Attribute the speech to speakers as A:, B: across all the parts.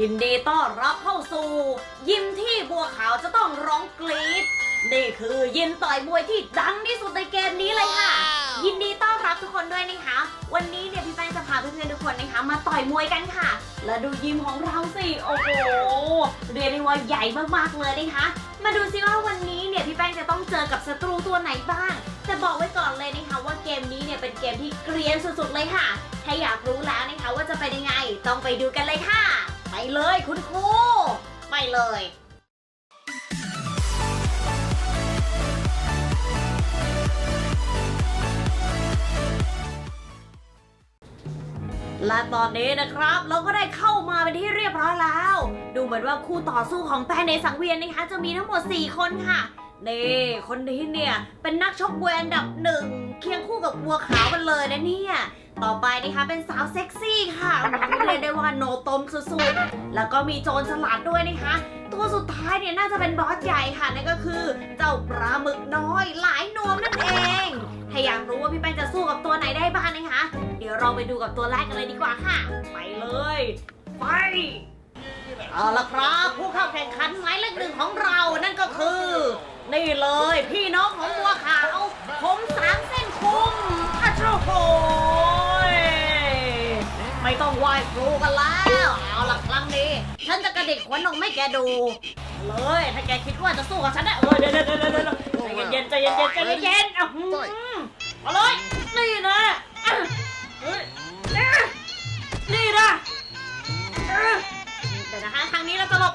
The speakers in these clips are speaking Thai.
A: ยินดีต้อนรับเข้าสู่ ยิมที่บัวขาวจะต้องร้องกรี๊ดนี่คือยิมต่อยมวยที่ดังที่สุดในเกมนี้เลยค่ะ ยินดีต้อนรับทุกคนด้วยนะคะ วันนี้เนี่ยพี่แป้งจะพาเพื่อนๆทุกคนนะคะ มาต่อยมวยกันค่ะ และดูยิมของเราสิโอ้โหเรียกได้ว่าใหญ่มากๆเลยนะคะ มาดูซิว่าวันนี้เนี่ยพี่แป้งจะต้องเจอกับศัตรูตัวไหนบ้างแต่บอกไว้ก่อนเลยนะคะว่าเกมนี้เนี่ยเป็นเกมที่เกรียนสุดๆเลยค่ะถ้าอยากรู้แล้วนะคะว่าจะเป็นยังไงต้องไปดูกันเลยค่ะ ไปเลยคุณครูไปเลยและตอนนี้นะครับเราก็ได้เข้ามาเป็นที่เรียบร้อยแล้ว ดูเหมือนว่าคู่ต่อสู้ของแป้งในสังเวียนนะคะจะมีทั้งหมด 4 คนค่ะนี่คนนี้เนี่ยเป็นนักชกมวยอันดับหนึ่งเคียงคู่กับบัวขาวกันเลยนะเนี่ย ต่อไปนะคะเป็นสาวเซ็กซี่ค่ะเรียกได้ว่าโนตมสุดๆ แล้วก็มีโจรสลัดด้วยนะคะ ตัวสุดท้ายเนี่ยน่าจะเป็นบอสใหญ่ค่ะนั่นก็คือเจ้าปลาหมึกน้อยหลายนวมนั่นเอง ถ้าอยากรู้ว่าพี่แป้งจะสู้กับตัวไหนได้บ้างนะคะ เดี๋ยวเราไปดูกับตัวแรกกันเลยดีกว่าค่ะ ไปเลย ไปเอาละครับ ผู้เข้าแข่งขันหมายเลขหนึ่งของเรานั่นก็คือ นี่เลยพี่น้องของบัวขาวผมสามเส้นคุมอะโชโสู้กันแล้ว เอาละครั้งนี้ ฉันจะกระดิกขนนมให้แกดู เลย ถ้าแกคิดว่าจะสู้กับฉันได้เออเดี๋ยวเดี๋ยวเดี๋ยวเดี๋ยวใจเย็นใจเย็นใจเย็นเอะหืมเอาเลย นี่นะเฮ้ยนี่นะอะเดี๋ยวนะคะทางนี้เราจะหลบ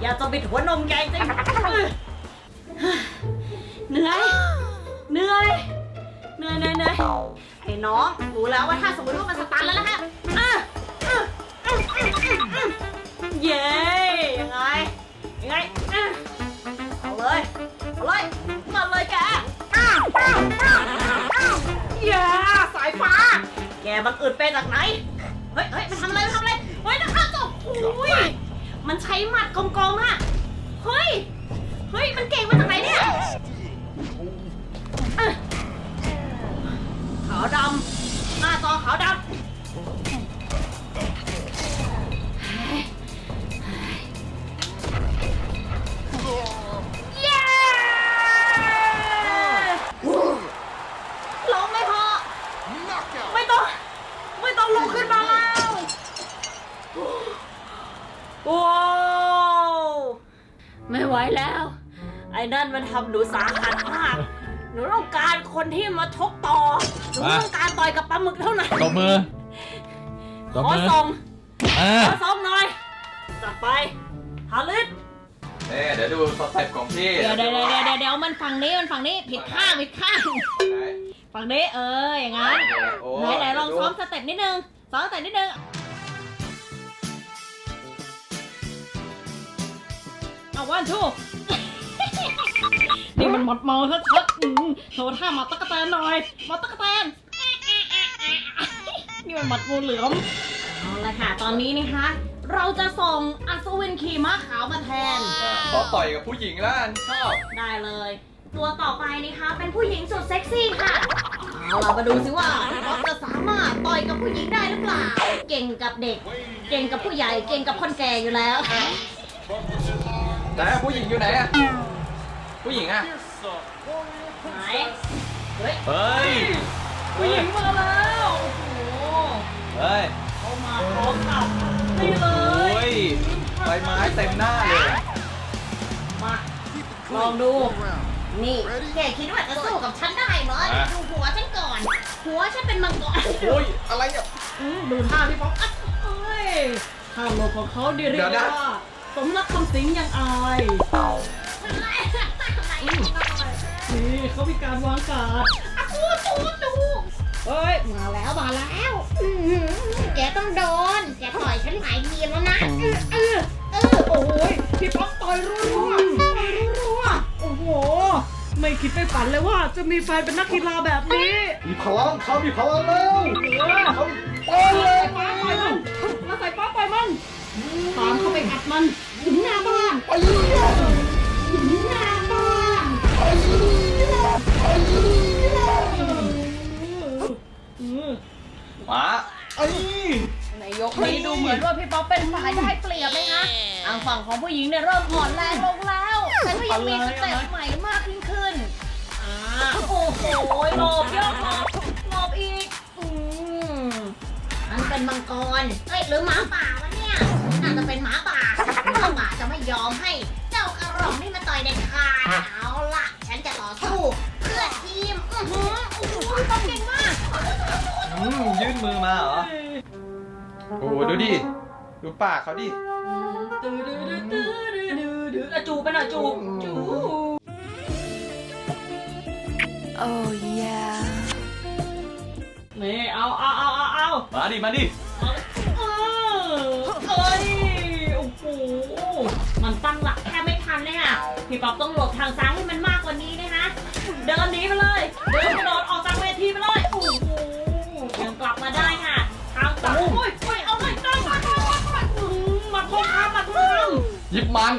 A: อย่าจะบิดหัวนมแกจริงอื้อเหนื่อย เหนื่อย เหนื่อยเหนื่อยเหนื่อยไอ้น้องรู้แล้วว่าถ้าสมมติว่ามันสตันแล้วนะคะอะอะอะอะอะเย้ยังไง ยังไงอะเอาเลย เอาเลย มาเลยแกอ้าวอ้าวอ้าวอ้าวอย่าสายฟ้า แกมันอึดไปจากไหน เฮ้ยเฮ้ยมันทำอะไรมันทำอะไร เฮ้ยนะคะจบอุ้ย มันใช้หมัดกลมๆอะเฮ้ย เฮ้ย มันเก่งมาจากไหนเนี่ยขาวดำหน้าจอขาวดำ ไม่ไหวแล้ว ไอ้นั่นมันทำหนูสาหัสมาก หนูต้องการคนที่มาชกต่อ หนู
B: มา
A: ต้องการต่อยกับปลาหมึกเท่านั้น
B: ตบมือตบ
A: ขอ
B: มือ
A: ส่ง
B: อ่า
A: ขอส่งหน่อยจัดไปฮาลิส
C: เอ๊ะเดี๋ยวดูสเต็ปของพี่
A: เดี๋ยวเดี๋ยวเดี๋ยวเดี๋ยวเดี๋ยวมันฝั่งนี้มันฝั่งนี้ผิดข้างผิดข้าง
C: ไหน
A: ฝั่งนี้เอออย่างงั้น
C: โอ้
A: ไหนไหนลองซ้อมสเต็ปนิดนึงซ้อมสเต็ปนิดนึง วันทูนี่มันหมดเมาชัดๆอืมโชว์ท่าหมัดตะกะแตนหน่อยหมัดตะกะแตนนี่มันหมัดงูเหลือมเอาละค่ะ ตอนนี้นะคะ เราจะส่งอัศวินขี่ม้าขาวมาแทน
C: อะขอต่อยกับผู้หญิงแล้วกันชอบ
A: ได้เลย ตัวต่อไปนะคะเป็นผู้หญิงสุดเซ็กซี่ค่ะ เอาเรามาดูสิว่าเราจะสามารถต่อยกับผู้หญิงได้หรือเปล่า เก่งกับเด็ก เก่งกับผู้ใหญ่ เก่งกับคนแก่อยู่แล้ว
C: ไหนอะผู้หญิงอยู่ไหนอะผู้หญิงอะ
A: ไหนเฮ้ย
B: เฮ้ย
A: ผู้หญิงมาแล้วโอ้โห
B: เฮ้ย
A: เขามาพร้อมกับนี่เล
C: โอ้
A: ย
C: ยใบไม้เต็มหน้าเลย
A: มาลองดู นี่แกคิดว่าจะสู้กับฉันได้เหรอ
B: อะ
A: ดูหัวฉันก่อน หัวฉันเป็นมังกร
C: โอ้ยอะไรอะ
A: อืมดูท่าพี่ป๊อกอะเอ้ยท่าหลบของเขาดีเรียก
C: เดี๋ยวนะ
A: ว่า สมรักคำสิงยังอายนี่เขามีการวางการดอะจูจูจูเฮ้ย มาแล้วมาแล้วอื้อหือแกต้องโดน แกต่อยฉันหลายทีแล้วนะเออเออเออโอ้ยพี่ป๊อกต่อยรัวๆต่อยรัวๆโอ้โห ไม่คิดไม่ฝันเลยว่าจะมีแฟนเป็นนักกีฬาแบบนี้
C: มีพลังเขามีพลังแล้ว
A: เออ
C: เอ้ย
A: ป้าปล่อยมันมาใส่ป้าปล่อยมัน ตามเข้าไปอัดมันถึงหน้าบ้าน
C: ไปเรื่อย
A: หน้าบ้าน
C: ไปเรื่อยไปเรื่อยมาไอ้
A: ในยกนี้ดูเหมือนว่าพี่ป๊อปเป็นฝ่ายได้เปรียบเลยนะทางฝั่งของผู้หญิงเนี่ยเริ่มอ่อนแรงลงแล้ว แต่ก็ยังมีสเต็ปใหม่มากยิ่งขึ้นอ่าโอ้โหหลบยกหลบหลบอีก อืมมันเป็นมังกรเอ้ยหรือหมาป่า ยอมให้เจ้ากระรอกนี่มาต่อยเด็ดขาดเอาล่ะ ฉันจะต่อสู้เพื่อทีมอือหือโอ้โหป๊อปเก่งมาก
C: อืมยื่นมือมาเหรอ โอ้โหดูดิ ดูปากเขาดิ
A: ตื้อดื้อดื้อตื้อดื้อดื้อดื้ออะจูบไปหน่อยจูบจูบ
D: Oh yeah.
A: นี่เอาเอาเอาเอาเอา
C: มาดิ มาดิ
A: ตั้งหลักแค่ไม่ทันเลยค่ะพี่ป๊อปต้องหลบทางซ้ายให้มันมากกว่านี้นะคะเดินหนีไปเลยเดินกระโดดออกจากเวทีไปเลยโอ้โหยังกลับมาได้ค่ะทางซ้ายโอ้ยโอ้ยเอาเลยตั้งมาตั้งมาตั้งอื้อหือมาทงคำมาทงคำ
C: หยิบมัน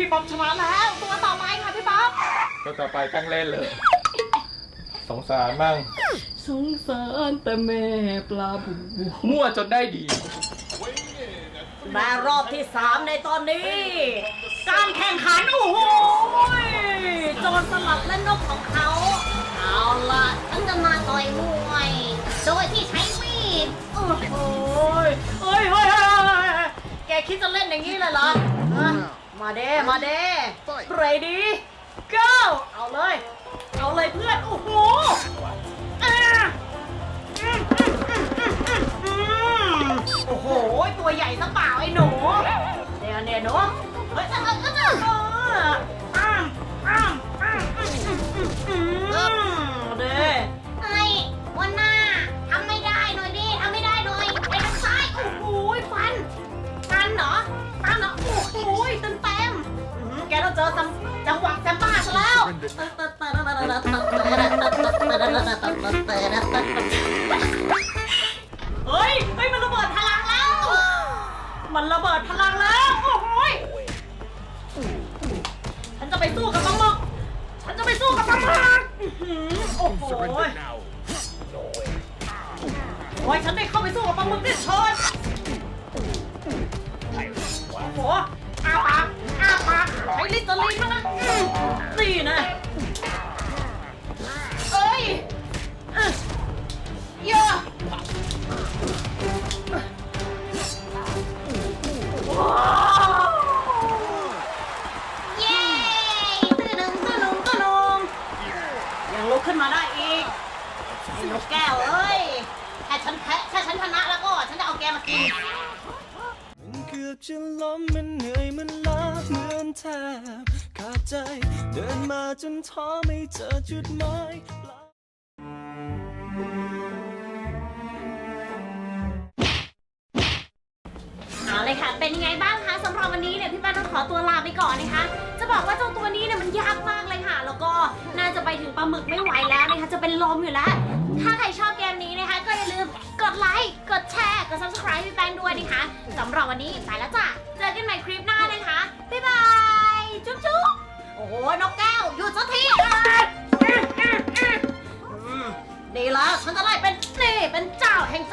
A: พี่ป๊อป
C: ชนะแล้ว
A: ตัวต่อไปค่ะพี่ป๊อป
C: ก็ต่อไปตั้งเล่นเลย สงสารมั่ง
A: สงสารแต่แม่ปลาบู
C: มั่วจนได้ดี
A: และรอบที่3ในตอนนี้ การแข่งขันโอ้โหยโจรสลัดและนกของเขา เอาล่ะ
D: ฉันจะมาต่อยมวย โดยที่ใช้มีด
A: โอ้โหยเฮ้ยเฮ้ยเฮ้ยเฮ้ยแกคิดจะเล่นอย่างนี้เลยเหรอฮะ มาเด้มาเด้เรดี้ go เอาเลย เอาเลยเพื่อน โอ้โห เจอจังจังหวะจังบ้าซะแล้วเฮ้ยเฮ้ยมันระเบิดพลังแล้ว มันระเบิดพลังแล้ว โอ้โหยฉันจะไปสู้กับมังมกฉันจะไปสู้กับมังมกโอ้โหโอ้ยฉันได้เข้าไปสู้กับปลาหมึกได้ชนโอ้โหอาปากาปากใช้ลิตเตอรีนมานะอืมนี่นะเอ้ยเอ้ยเยอะว้าว
D: เย้ตื่นหนึ่ง
A: ตะลุงตะลุงยังลุกขึ้นมาได้อีกไอ้นกแก้วเอ้ยถ้าฉันแพ้ถ้าฉันชนะแล้วก็ ฉันจะเอาแกมากิน
E: อบจะล้มมันเหนื่อยมันล้าเหมือนแทบขาดใจ เดินมาจนท้อไม่เจอจุดหมาย
A: เลยค่ะ เป็นยังไงบ้างคะสำหรับวันนี้เนี่ยพี่แป้งต้องขอตัวลาไปก่อนนะคะ จะบอกว่าเจ้าตัวนี้เนี่ยมันยากมากเลยค่ะ แล้วก็น่าจะไปถึงปลาหมึกไม่ไหวแล้วนะคะ จะเป็นลมอยู่แล้ว ถ้าใครชอบเกมนี้นะคะ ก็อย่าลืมกดไลค์ กดแชร์ กด subscribe พี่แป้งด้วยนะคะสำหรับวันนี้ไปแล้วจ้ะ เจอกันใหม่คลิปหน้านะคะ บ๊ายบาย จุ๊บจุ๊บโอ้โห นกแก้วหยุดสักทีดีแล้วฉันจะได้เป็นนี่เป็นเจ้าแห่งโจ